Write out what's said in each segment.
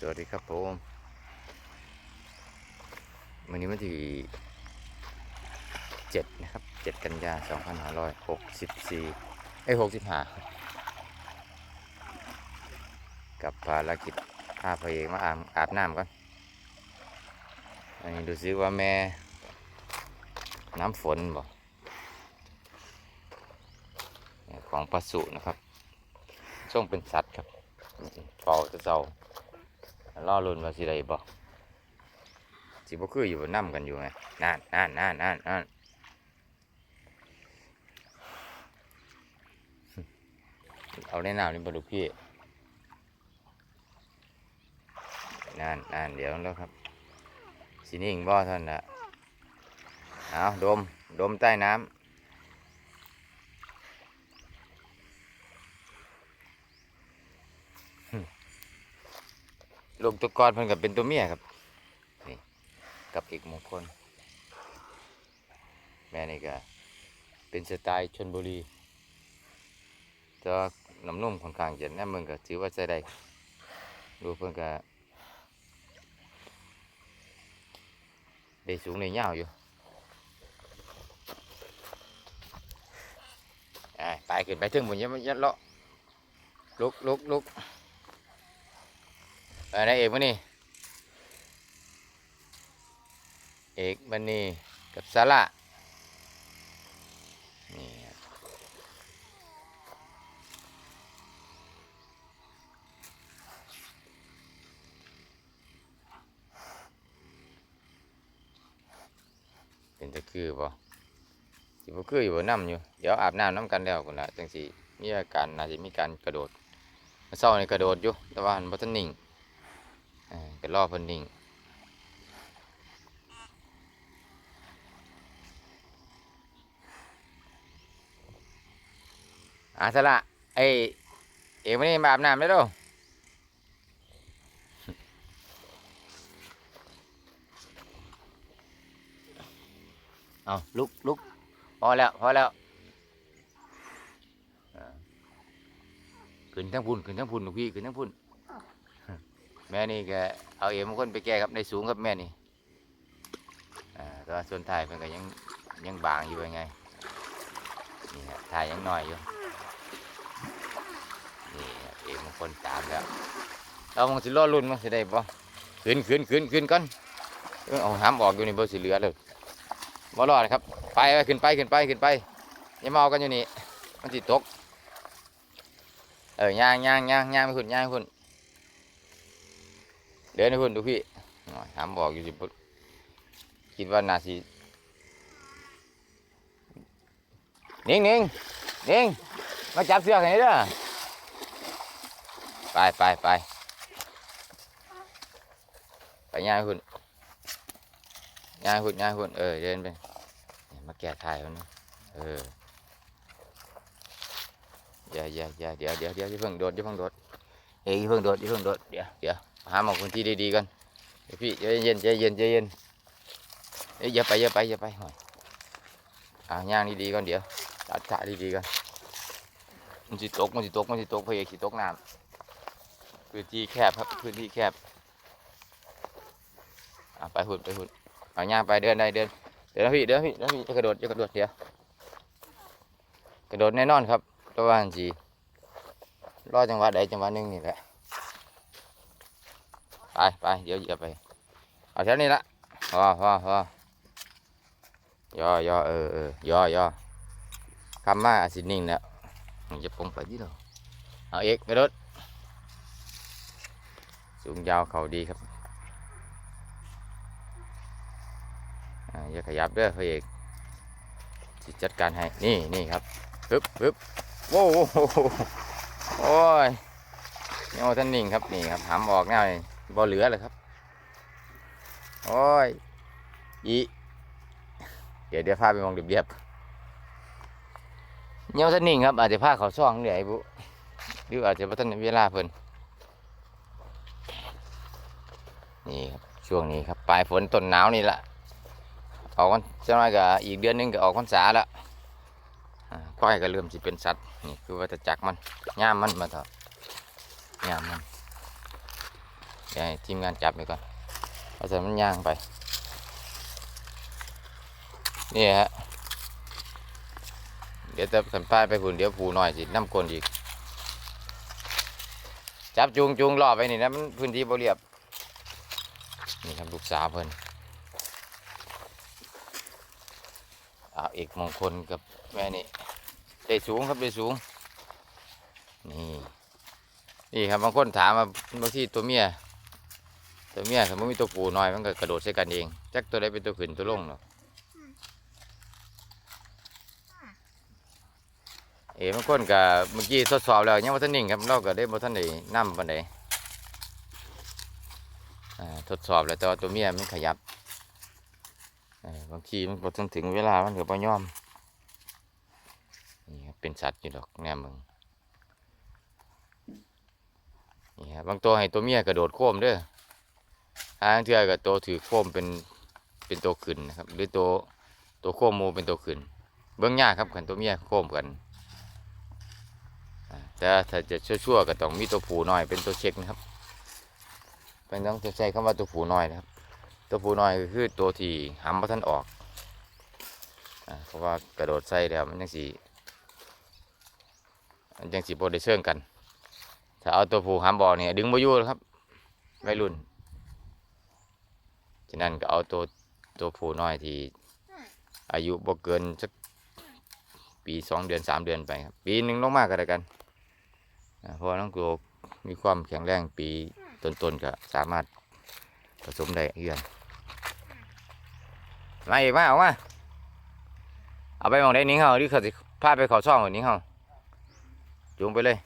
สวัสดีครับผมวันนี้วันที่เจ็ดนะครับเจ็ดกันยาสองพันห้าร้อยหกสิบสี่ไอ้หกสิบห้ากับภารกิจพาพระเอกมาอาบอาบน้ำก่อนอันนี้ดูซิว่าแม่น้ำฝนบ่ของปลาสุนะครับช่วงเป็นสัตว์ครับเป่าจะเจ้า ล่อลุนว่าสิได้บ่สิบ่คืออยู่บนน้ำกันอยู่ไงนั่นนั่นนั่นนั่นนั่นเอาในน้ำนี่บ่ลูกพี่นั่นนั่นเดี๋ยวแล้วครับสินิ่งบ่ท่านนะเอาดม ดมใต้น้ำ ลูกตัวกอดเพิ่นกับเป็นตัวเมียครับนี่กับอีกมงคลแม่นี่ก็เป็นสไตล์ชนบุรีแต่ว่าน้ำนุ่มค่อนข้างเย็นนะมึงก็ถือว่าใช้ได้ดูเพิ่นก็ได้สูงในยาวอยู่ไปไปขึ้นไปถึงบนยัดยัดเลาะลุกลุกลุก อะไรเอกมันนี่เอกมันนี่กับสาระนี่เป็นตะคือบ่สิบ่คืออยู่บ่น้ำอยู่ เดี๋ยวอาบน้ำน้ำกันแล้วคนละจังสิมีอาการน่าจะมีการกระโดดเมื่อเช้านี่กระโดดอยู่ แต่ว่ามันบ่ทันนิ่ง ก็รอเพิ่นนิ่งอาสละไอเอกมนี่มาอาบน้ำได้ดูเอาลุกลุกพอแล้ว พอแล้วขึ้นทั้งพุ่นขึ้นทั้งพุ่นลูกพี่ขึ้นทั้งพุ่น แม่นี่ก็เอาเอ็มงคนไปแก้ครับในสูงครับแม่นี่แตัวาส่วนถ่ายเพิ่นก็ยังยังบางอยู่ยังไงนี่ฮะถ่ายยังหน้อยอยู่นี่เอ็มงคนตามแล้วเรามองสิรอรุ่นมั้งสิได้บ่ขึ้นขึ้นขึ้นขึ้นก่อนเอออาห้ามออกอยู่นี่บ่สิเหลือเลยบ่รอดครับ ไปขึ้นไปขึ้นไปขึ้นไปอย่ามาเอากันอยู่นี่มันสิดตกเออย่างย่างย่างย่างไปคุณย่างไปคุณ เดินให้คุณดูพี่อ๋อถามบอกอยู่สิปุ๊คิดว่านาสินิ่งนิ่งนิ่งมาจับเสือกให้เด้อไปไปไปไปย่างให้คุณย่างให้คุณย่างให้คุณเออเดินไปมาแก้ถ่ายมันเอออย่าอย่าอย่าเดี๋ยวเดี๋ยวเดี๋ยวอย่าเพิ่งโดดอย่าเพิ่งโดดเอ้ยอย่าเพิ่งโดดอย่าเพิ่งโดดเดี๋ยวเดี๋ยว หาหมอกพื้นที่ดีๆกันเดี๋ยวพี่ใจเย็นใจเย็นใจเย็นเอ้ยอย่าไปอย่าไปอย่าไปหน่อยอ่าย่างดีๆก่อนเดี๋ยวตัดขาดีๆก่อนมันสิตกมันสิตกมันสิตกพยายามสิตกน้ำพื้นที่แคบครับพื้นที่แคบอ่าไปหุ่นไปหุ่นเอาย่างไปเดินได้เดินเดี๋ยวพี่เดี๋ยวพี่เดี๋ยวพี่จะกระโดดจะกระโดดเดี๋ยวกระโดดแน่นอนครับระว่าอันจีรอจังหวะใดจังหวะหนึ่งนี่แหละ ไปไปเดี๋ยวเหยียบไป เอาแถวนี้ละพอพอพอย่อย่อเออเออย่อย่อคำมาอาสินิ่งแล้วมันจะปงไปที่เราเอาเอกกระโดดสูงยาวเขาดีครับอ่าย่าขยับเด้อพระเอกสิจัดการให้ นี่นี่ครับปึ๊บปึ๊บโว้โหโอ้ยโอ้ท่านนิ่งครับ นี่ครับหามออกแนวนี่ บ่เหลือเลยครับ โอ้ยอีเดี๋ยวเดี๋ยวพาไปมองเรียบๆเงี้ยวสนิ่งครับ อาจจะพาเขาซ่องเดี๋ยไอ้บุหรืออาจจะพัฒนเวลาเพิ่นนี่ครับช่วงนี้ครับปลายฝนต้นหนาวนี่แหละออกวันจะน้อยก็อีกเดือนนึงก็ออกพรรษาแล้วอ่าก้อยก็เริ่มสิเป็นสัตว์นี่คือวัฏจักมันย่ามมันมาเถอะย่ามมัน ดี๋ยวให้ทีมงานจับไปก่อนเอาใส่มันย่างไป นี่ฮะ เดี๋ยวจะสัมภาษณ์ไปพุ่นเดี๋ยวผูหน่อยสิน้ำกลนอีก จับจูงจูงล่อไปนี่นะมันพื้นที่บ่เรียบนี่ครับลูกสาวเพิ่นเอาเอกมงคลกับแม่นี่ได้สูงครับได้สูง นี่ นี่ครับบางคนถามว่าบางที่ตัวเมีย ตัวเมียถ้ามันมีตัวผู้น้อยมันก็กระโดดใส่กันเองจักตัวใดเป็นตัวขึ้นตัวลงเนาะเอ๋บางคนก็เมื่อกี้ทดสอบแล้วยังว่าท่านนิ่งครับเราก็ได้บ่ท่านได้นำปานใดอ่าทดสอบแล้วแต่ว่าตัวเมียมันขยับเออบางทีมันบ่ต้องถึงเวลามันก็บ่ยอมนี่ครับเป็นสัตว์อยู่ดอกแนมมึงนี่ครับบางตัวให้ตัวเมียกระโดดโค้มเด้อ ทางเทื่อกับตัวถือโค้มเป็นเป็นตัวขึ้นนะครับหรือตัวตัวโค้มหมูเป็นตัวขึ้น เบื้องยากครับขันตัวเมียโค้มกันแต่ถ้าจะชั่วๆก็ต้องมีตัวผูน้อยเป็นตัวเช็คนะครับ เป็นต้องใช้คำว่าตัวผูน้อยนะครับ ตัวผูน้อยก็คือตัวที่หำพระท่านออกเพราะว่ากระโดดใส่แล้วมันยังสีมันยังสีโบได้เชื่องกัน ถ้าเอาตัวผูหามบอกเนี่ยดึงมาอยู่วครับวัยรุ่น นั้นก็เอาตัวตัวผู้น้อยที่อายุบ่เกินสักปีสองเดือนสามเดือนไปครับ ปีหนึ่งลงมากก็ได้กันเพราะน้องตัวมีความแข็งแรงปีต้นๆก็สามารถผสมได้เอื้อนมาอีกมาเอามาเอาไปมองได้นิ้งเฮาหรือเขาสิพาไปเขาช่องของนิ้งเฮาจูงไปเลย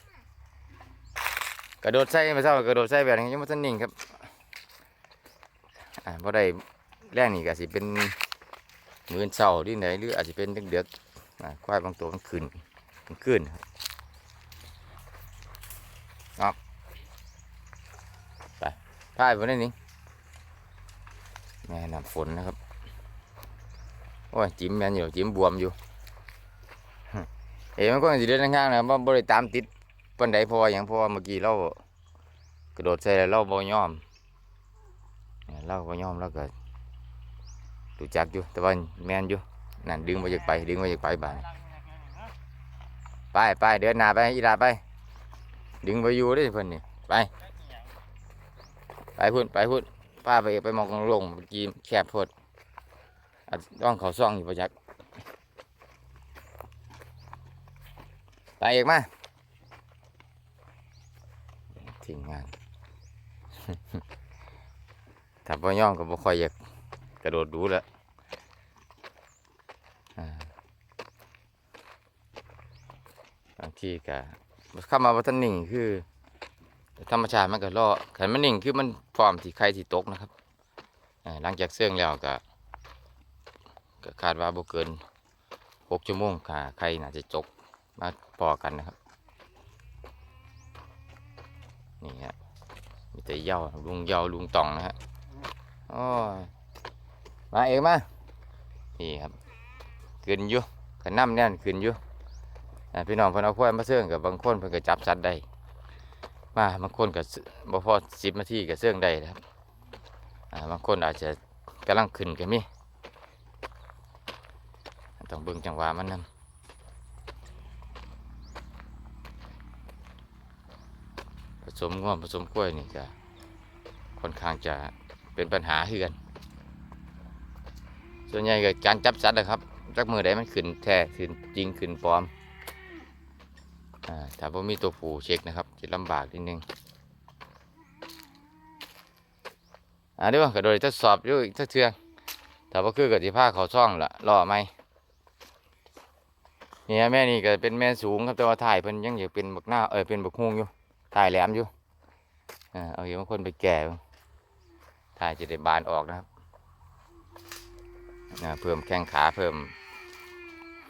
กระโดดใส่ไม่เท่ากระโดดใส่แบบนี้ยังไม่ทันนิ่งครับ อ่าพอได้แรงนี่ก็สิเป็นหมื่นเศร้าที่ไหนหรืออาจจะเป็นเดือดๆอ่าควายบางตัวมันขึ้นมันขึ้นครับไปพายไปนี่นี่แม่น้ำฝนนะครับโอ้ยจิ้มแมนอยู่จิ้มบวมอยู่เอ๋มันก็สิเดินข้างๆนะมันบริตามติดปันไดพออย่างพราะว่าเมื่อกี้เรากระโดดใส่เราบ่ยอม เราบ่ยอมเราก็รู้จักอยู่ แต่ว่าแมนอยู่นั่นดึงมาจากไป ดึงมาจากไปบ้านไปไปเดินหน้าไปอีลาไป ดึงไปอยู่เด้เพิ่อนนี่ไป ไปพุ่นไปพุ่นป้าไปไปมองลงเมื่อกี้แคบพดอะต้องเขาซ่องอยู่ประจักไปเอกมาทีมงาน ถ้าบ่ย่องก็บ่ค่อยอยากกระโดดดูแหล้วบางทีก็เข้ามาว่าท่านนิ่งคือ ธรรมชาติมันก็ล่อขันมันนิ่งคือมันพร้อมที่ใครที่ตกนะครับหลังจากเสื่องแล้วก็ก็คาดว่าบ่เกินหกชั่วโมงค่ะใครน่าจะจกมาพอกันนะครับ นี่ฮะมีแต่เย้าลุงเย้าลุงตองนะฮะ โอ้ยมาเองมานี่ครับขึ้นอยู่ขันน้ำเนี่ยขึ้นอยู่อ่าพี่น้องเพิ่นเอาควายมาเสื่องกับบางคนเพิ่นก็จับสัตว์ได้มาบางคนก็ซื้อบ่พอสิบนาทีก็เสื่องได้ครับาบางคนอาจจะกำลังขึ้นก็มีต้องเบิ่งจังหวะมันนำผสมง่วมผสมกล้วยนี่ก็ค่อนข้างจะ เป็นปัญหาคือกันส่วนใหญ่ก็การจับสัตว์นะครับจักมือใดมันขึ้นแท้ขึ้นจริงขึ้นปลอมอ่าถ้าผมมีตัวผู้เช็คนะครับจะลำบากนิดนึงอ่าเดี๋ยวก็โดยทดสอบอยู่อีกสักเทื่อถ้าว่าคือกับที่ผ้าเขาช่องละรอไหมเนี่ยแม่นี่ก็เป็นแม่สูงครับแต่ว่าถ่ายเพิ่นยังอยากเป็นบักหน้าเออเป็นบักฮวงอยู่ถ่ายแหลมอยู่อ่าเอาอย่างบางคนไปแก่ ถ่าจะได้บานออกนะครับเพิ่มแข้งขาเพิ่ม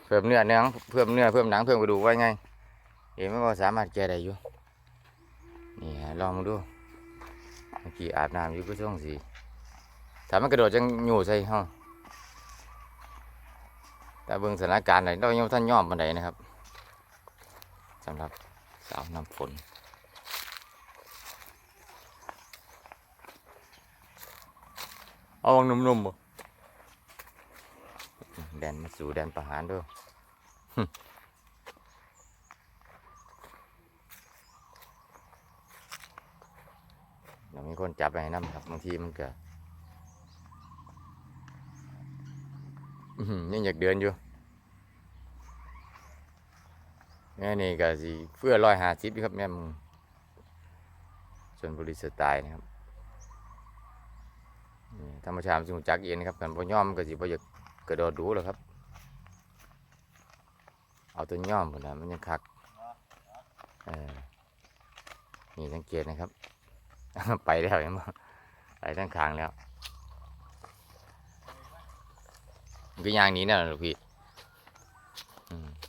เพิ่มเนื้อเนื้อเพิ่มเนื้อเพิ่มหนังเพิ่มกระดูกไว้ไงเห็นมันก็สามารถแก่ได้อยู่นี่ฮะลองมาดูเมื่อกี้อาบน้ำอยู่ก็ช่วงสีถ้ามันกระโดดจังอยู่ใส่ห้องแต่เบิ่งสถานการณ์ไหนเรายังท่านย่อมปันใดนะครับสำหรับสาวน้ำฝน เอาวังนุ่มๆบ่แดนมาสู่แดนประหารด้วยเดี๋ยวมีคนจับไปให้น้ำครับบางทีมันเก็อื้อหือยังอยากเดินอยู่แม่นี่ก็สิเพื่อร้อยหาสิบครับแม่มึงส่วนบริสไตล์นะครับ ธรรมชาติมันสิรู้จักเองนะครับกันพอย่อมก็สิบ่อยากกระโดดดูหรอกครับ เอาตัวย่อมพุ่นนะมันยังคักนี่สังเกตนะครับ ไปแล้วเห็นบ่ไปทั้งคางแล้วมันก็ยางนี้นั่นแหละลูกพี่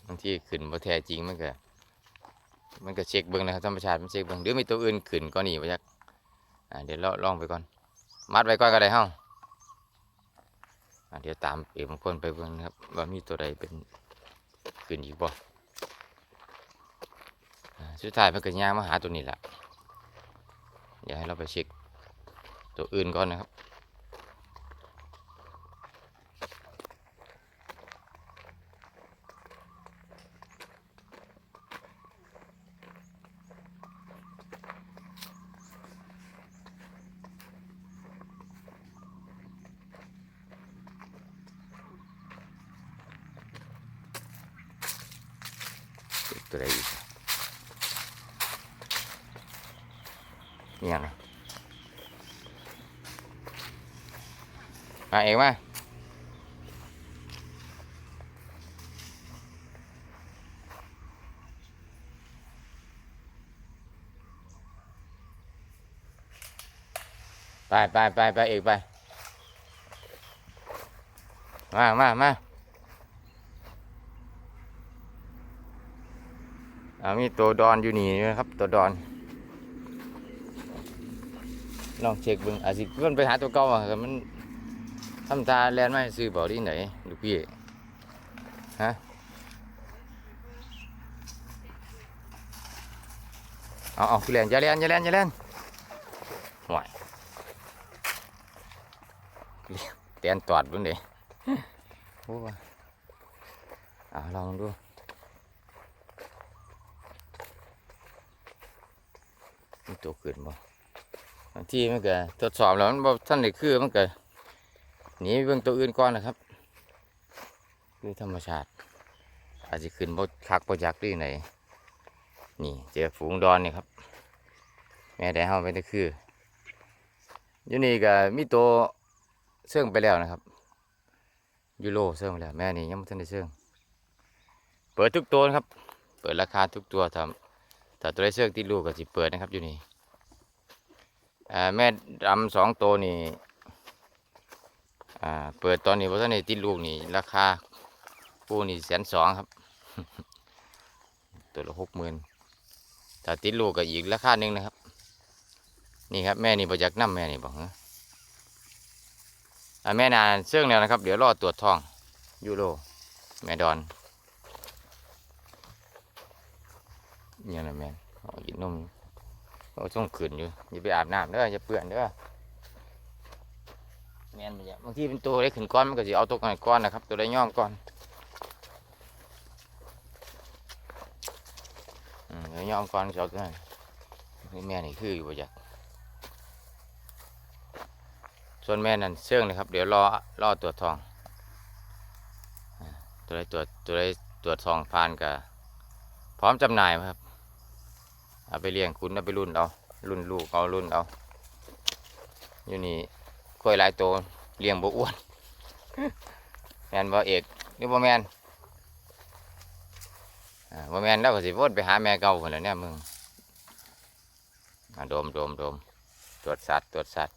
บางที่ขึ้นบ่แท้จริงมันก็มันก็เช็คเบิ่งนะครับธรรมชาติมันเช็คเบิ่งหรือมีตัวอื่นขึ้นก็หนีไปจักเดี๋ยวลองลองไปก่อน มัดไว้ก่อนก็ได้เฮาอ่าเดี๋ยวตามเอ็มคนไปเบิ่งนะครับว่ามีตัวใดเป็นขึ้นอีกบ่อ่าสุดท้ายมันก็ย่างมาหาตัวนี้แหละเดี๋ยวให้เราไปเช็คตัวอื่นก่อนนะครับ เช็คตัวใดอีกเนี่ยนะ มาเองมาไปไปไปไปเอกไป มามามาอามีตัวดอนอยู่นี่นะครับ ตัวดอนลองเช็คบิ่งอาจสิเพิ่นไปหาตัวเก่าอะมัน ทำตาแลนไม่ซื้อเบาที่ไหนลูกพี่ฮะเอาเอาคือแลนอย่าแลนอย่าแลนอย่าแลนห่วยเตียนตอดบิ่งเด้โอ้ว่าอ่าลองดูตัวขึ้นบ่ที่มันก็ทดสอบแล้วมันบ่ท่านได้คือมันก็ หนีเบิ่งตัวอื่นก่อนนะครับ คือธรรมชาติ อาจจะขึ้นบ่คักบ่จักหรือไหนนี่เจอฝูงดอนนี่ครับ แม่ได้เฮาไปได้คืออยู่นี่ก็มีตัวเสื่องไปแล้วนะครับยูโรเสื่องไปแล้วแม่นี่ยังไม่ทันได้เสื่องเปิดทุกตัวนะครับ เปิดราคาทุกตัวถ้าถ้าตัวได้เสื่องติดลูกก็สิเปิดนะครับอยู่นี่แม่ดำสองตัวนี่ อ่าเปิดตอนนี้เพราะท่านในติดลูกนี่ราคาปูนี่แสนสองครับ ตัวละหกหมื่นถ้าติดลูกก็อีกราคาหนึ่งนะครับ นี่ครับแม่นี่ประยักน้ำแม่นี่บอกนะอ่าแม่นานเชื่องแล้วนะครับ เดี๋ยวรอตรวจทองยูโรแม่ดอนเนี่ยนะแม่เอากินนมโอ้ต้องขืนอยู่อย่าไปอาบน้ำเด้ออย่าเปื้อนเด้อ แม่นบ่จ้ะบางทีเป็นตัวได้ขึ้นก้อนมันก็สิเอาตัวกันก้อนนะครับ ตัวได้ย่อมก้อนอืมเดี๋ยวย่อมก้อนสิเอาตัวนั้นนี่แม่นี่คืออยู่บ่จ้ะส่วนแม่นั่นเชื่องเลยครับ เดี๋ยวรอรอตรวทอง ตัวได้ตรวจตัวได้ตรวจทองผ่านกับพร้อมจำหน่ายครับเอาไปเลี้ยงคุณเอาไปรุ่นเอารุ่นลูกเอารุ่นเอาอยู่นี่ ค่อยหลายตัวเลี้ยงบ่อ้วนแมนบ่เอกหรือบ่แมนอ่าบ่แมนแล้วก็สิวนไปหาแม่เก่าคนล้วเนี่ยมึงมาดมดมดมตรวจสัตว์ตรวจสัตว์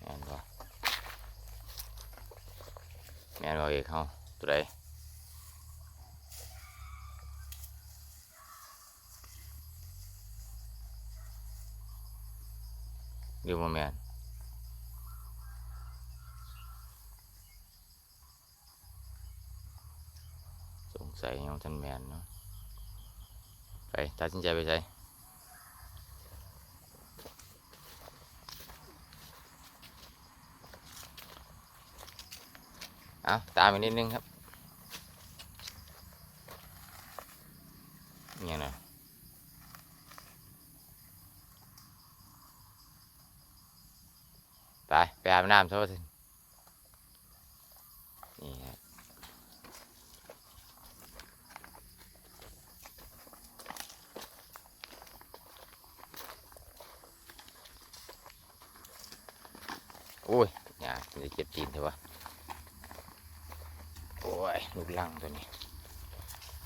แมนบ่แมนบ่เอกเฮาตัวใด หรือบ่แมนสงสัยยังท่านแมนเนาะไปตัดสินใจไปใช่อ้าตามไปนิดนึงครับ น้ำซะว่าสินี่ครับโอ้ยอย่าจะเจ็บตีนเถอะวะโอ้ยลูกลังตัวนี้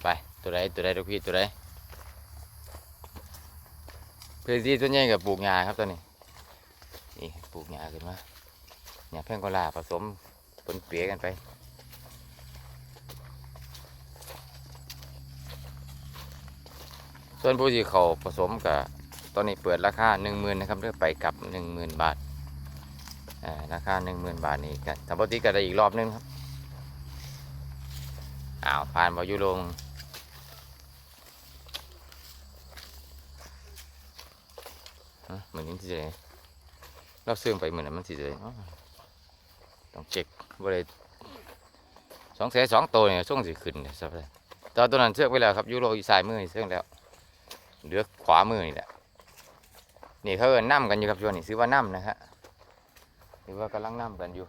ไปตัวใดตัวใดลูกพี่ตัวใดพื้นที่ส่วนใหญ่กับปลูกหญ้าครับตัวนี้นี่ปลูกหญ้าขึ้นมา หญ้าแพงโกลาผสมปนเปียกันไปส่วนผู้ที่เขาผสมกับตอนนี้เปิดราคาหนึ่งหมื่นนะครับเลือกไปกับหนึ่งหมื่นบาทราคาหนึ่งหมื่นบาทนี่กันถ้าปกติก็ได้อีกรอบนึงครับอ้าวผ่านบอยุลงเหมือนนี้สิเลยเราเสื่อมไปเหมือนนั้นมันสิเลย ต้องเช็คว่าเลยสองแสนสองตัวเนี่ยช่วงสิขึ้นเนี่ยสักเลยตอนตัวนั้นเชือกไว้แล้วครับยูโรอีสายมือนี่เชือกแล้วเหลือขวามือนี่แหละนี่เขาเอินน้ำกันอยู่ครับช่วงนี้ซื้อว่าน้ำนะฮะหรือว่ากำลังน้ำกันอยู่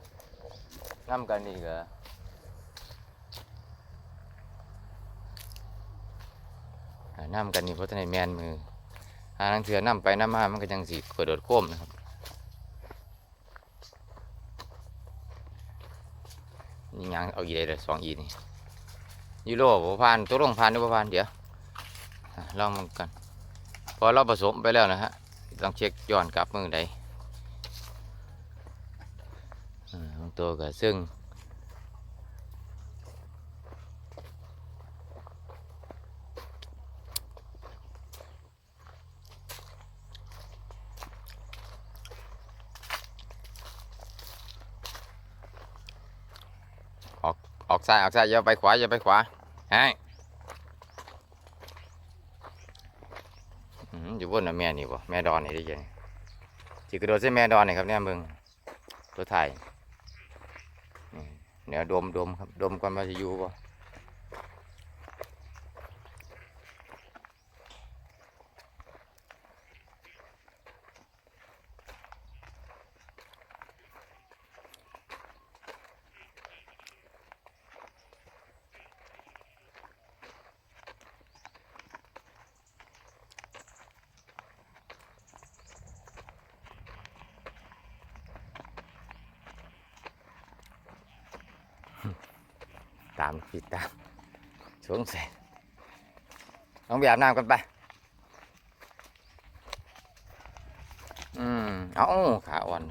น้ำกันนี่ก็อ่าน้ำกันนี่เพราะท่านในแมนมือหาลังเถือน้ำไปน้ำมามันก็ยังสีกระโดดโค้มนะครับ นี่ยังเอาอีได้เลยสองอีนี่ยูโรบ่ผ่านตัวลงผ่านหรือบ่ผ่านเดี๋ยวลองมันกันพอเราผสมไปแล้วนะฮะต้องเช็คย้อนกลับมือใดบางตัวก็ซึ่ง ออกซ้ายออกซ้ายอย่าไปขวาอย่าไปขวาไอ้อื้อยู่บนน่ะแม่นี่บ่แม่ดอนนี่ได้ยังจีกระโดดใส่แม่ดอนนี่ครับเนี่ยมึงตัวไทยนี่เดี๋ยวดมดมครับดมก่อนว่าจะอยู่บ่ ติดตามสวงใส่ต้องไปอาบน้ำกันไป อืม เอาขาอ่อน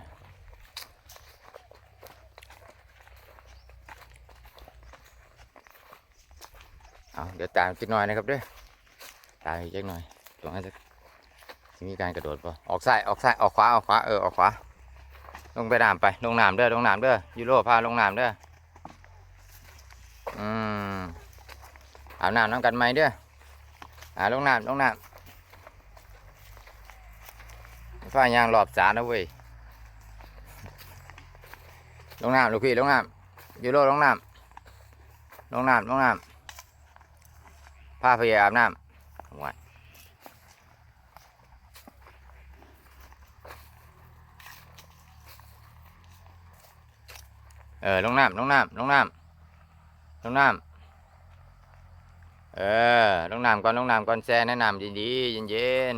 เอาเดี๋ยวตามจิกหน่อยนะครับเด้วยตามอีกจักหน่อยตรงนั้นจะมีการกระโดดป่ะออกซ้ายออกซ้ายออกขวาออกขวาเออออกขวาลงไปน้ำไปลงน้ำเด้อลงน้ำเด้อยูโรพาลงน้ำเด้อ อาบน้ำน้ำกันไหมเด้ออ่าลงน้ำลงน้ำฟ้ายางหลอบสารนะเว้ยลงน้ำลูกพี่ลงน้ำยูโรลงน้ำลงน้ำลงน้ำพาพยาอาบน้ำวัดเออลงน้ำลงน้ำลงน้ำลงน้ำ เออลงน้ำก่อนลงน้ำก่อนแช่แนะนำดีๆเย็น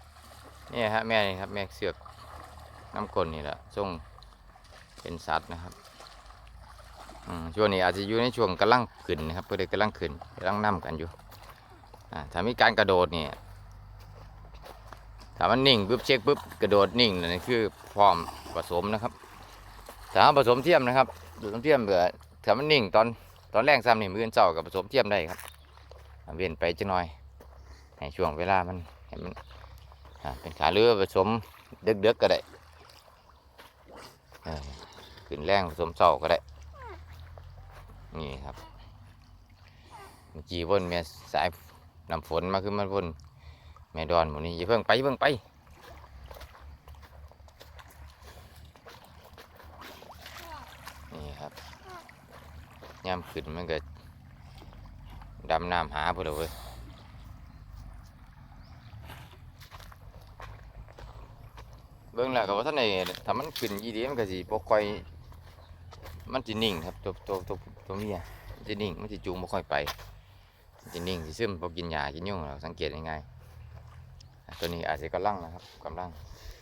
ๆนี่ฮะแม่นี่ครับแม่เสือกน้ำกลนนี่แหละส่งเป็นสัตว์นะครับช่วงนี้อาจจะอยู่ในช่วงกำลังขึ้นนะครับเพื่อกำลังขึ้นกำลังนํกันอยู่ถ้ามีการกระโดดเนี่ยถ้ามันนิ่งปุ๊บเช็คปุ๊บกระโดดนิ่งนั่นคือพร้อมผสมนะครับถ้าเอาผสมเทียมนะครับผสมเทียมเบื่อถ้ามันนิ่งตอนตอนแรกซ้ำนี่มืออนเจ้ากับผสมเทียมได้ครับ เว้นไปจะหน่อยให้ช่วงเวลามันให้มันเป็นขาเรือผสมเด็กๆก็ได้ขึ้นแรงผสมเจ้าก็ได้ นี่ครับเมื่อกี้วนแม่สายน้ำฝนมาคือมันวนแม่ดอนหมดนี้อย่าเพิ่งไปอย่าเพิ่งไปนี่ครับย่ำขึ้นมันก็ ดำน้ำหาพวกเราเว้ยเบิ่งแล้วก็ว่าท่านในถ้ามันขึ้นยีดีมันก็สิบ่ค่อยมันสินิ่งครับตัวตัวตัวตัวเมียมันสินิ่งมันสิจูงบ่ค่อยไปมันสินิ่งสิซึมบ่กินหญ้ากินยุ่งเราสังเกตง่ายๆตัวนี้อาจจะกำลังนะครับกำลัง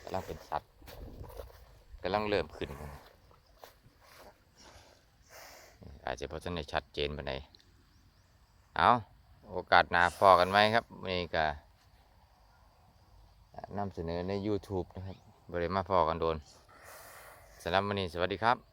กำลังเป็นสัตว์กำลังเริ่มขึ้นอาจจะเพราะท่านได้ชัดเจนไปไหนใด เอาโอกาสหนาพอกันไหมครับนนี่ก็นำเสนอใน YouTube นะครับบริมาพอกันโดนสำหรับวันนี้สวัสดีครับ